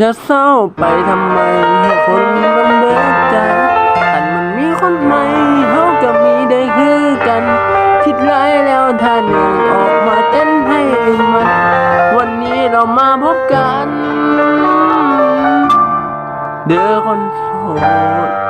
จะเศร้าไปทำไมให้คนมันเบิดใจอันมันมีคนใหม่เขาก็มีได้คือกัน คิดร้ายแล้วท่าหนึ่งออกมาเต้นให้มันวันนี้เรามาพบกัน เด้อคนโสด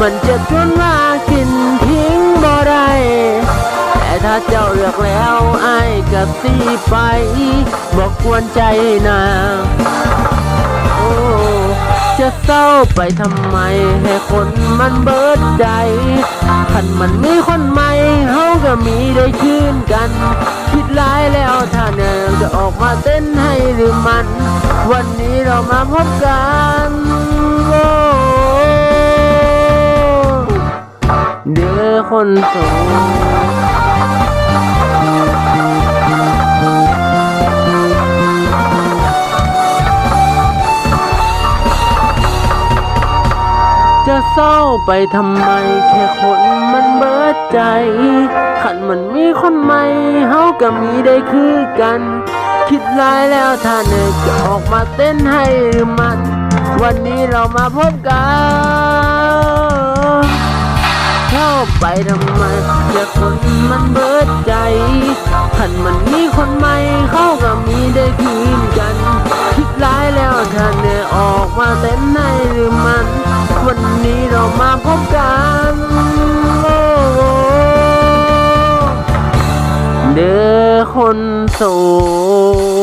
มันเจ็บจนว่ากินทิ้งบ่ได้แต่ถ้าเจ้าเลือกแล้วไอ้ายก็สีไปบอกควรใจนะโอ้จะเศร้าไปทำไม ให้คนมันเบิดใจคันมันมีคนใหม่เขาก็มีได้คืนกัน คิดร้ายแล้วถ้าเนอจะออกมาเต้นให้หรือมัน วันนี้เรามาพบกัน คนโสดจะเศร้าไปทำไม แค่คนมันเบิดใจ ขันมันมีคนใหม่เฮาก็มีได้คือกัน คิดร้ายแล้วถ้าเนยจะออกมาเต้นให้หรือมัน วันนี้เรามาพบกัน เข้าไปทำไมเดี๋คนมันเบิดใจหันมันมีคนใหม่เขาก็มีได้คืนกัน คิดร้ายแล้วท่านเนี่ยออกมาเต้นในหรือมัน วันนี้เรามาพบกันเด้อคนโสด